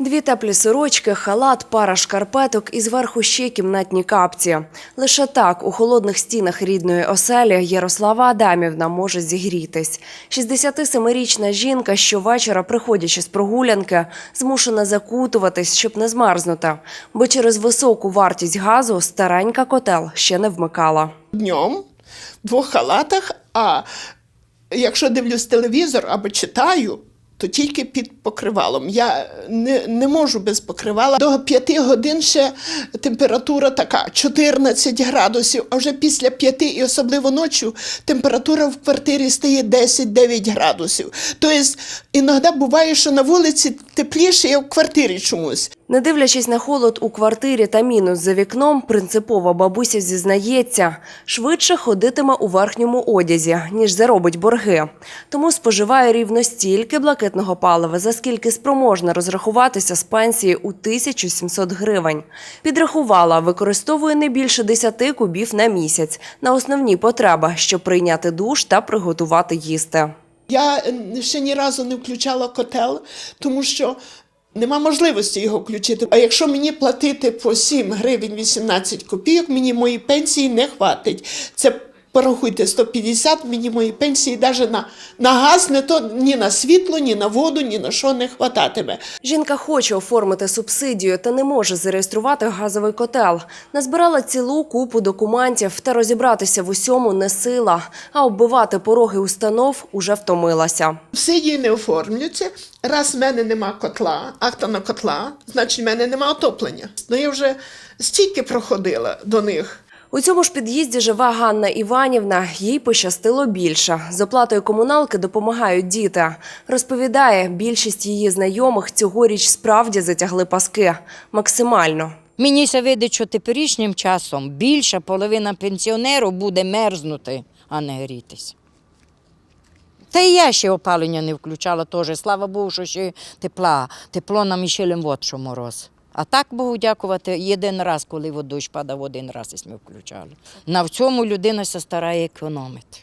Дві теплі сорочки, халат, пара шкарпеток і зверху ще кімнатні капці. Лише так у холодних стінах рідної оселі Ярослава Адамівна може зігрітись. 67-річна жінка щовечора, приходячи з прогулянки, змушена закутуватись, щоб не змерзнути, бо через високу вартість газу старенька котел ще не вмикала. днем в двох халатах, а якщо дивлюсь телевізор або читаю, то тільки під покривалом. Я не, не можу без покривала. До 5 годин ще температура така 14 градусів, а вже після 5 і особливо ночі температура в квартирі стає 10-9 градусів. Тобто іноді буває, що на вулиці тепліше, а в квартирі чомусь. Не дивлячись на холод у квартирі та мінус за вікном, принципова бабуся зізнається, швидше ходитиме у верхньому одязі, ніж заробить борги. Тому споживає рівно стільки блакитного палива, за скільки спроможна розрахуватися з пенсії у 1700 гривень. Підрахувала, використовує не більше 10 кубів на місяць на основні потреби, щоб прийняти душ та приготувати їсти. Я ще ні разу не включала котел, тому що нема можливості його включити. А якщо мені платити по 7 гривень 18 копійок, мені моїй пенсії не хватить. Це порахуйте 150, мені моєї пенсії навіть на, на газ, не то ні на світло, ні на воду, ні на що не хвататиме. Жінка хоче оформити субсидію та не може зареєструвати газовий котел. Назбирала цілу купу документів та розібратися в усьому не сила, а оббивати пороги установ уже втомилася. Субсидії не оформлюються. Раз в мене нема котла, акта на котла, значить в мене нема отоплення. Ну я вже стільки проходила до них. У цьому ж під'їзді живе Ганна Іванівна. Їй пощастило більше. З оплатою комуналки допомагають діти. Розповідає, більшість її знайомих цьогоріч справді затягли паски максимально. Мені се видить, що теперішнім часом більша половина пенсіонерів буде мерзнути, а не грітися. Та і я ще опалення не включала теж. Слава Богу, що ще тепла. Тепло нам ще лим от що мороз. А так Богу дякувати, один раз, коли дощ падав, один раз ми включали. На цьому людина старає економити.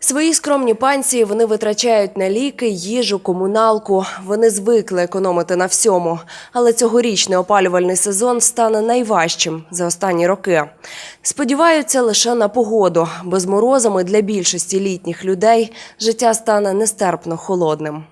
Свої скромні пенсії вони витрачають на ліки, їжу, комуналку. Вони звикли економити на всьому. Але цьогорічний опалювальний сезон стане найважчим за останні роки. Сподіваються лише на погоду, бо з морозами для більшості літніх людей життя стане нестерпно холодним.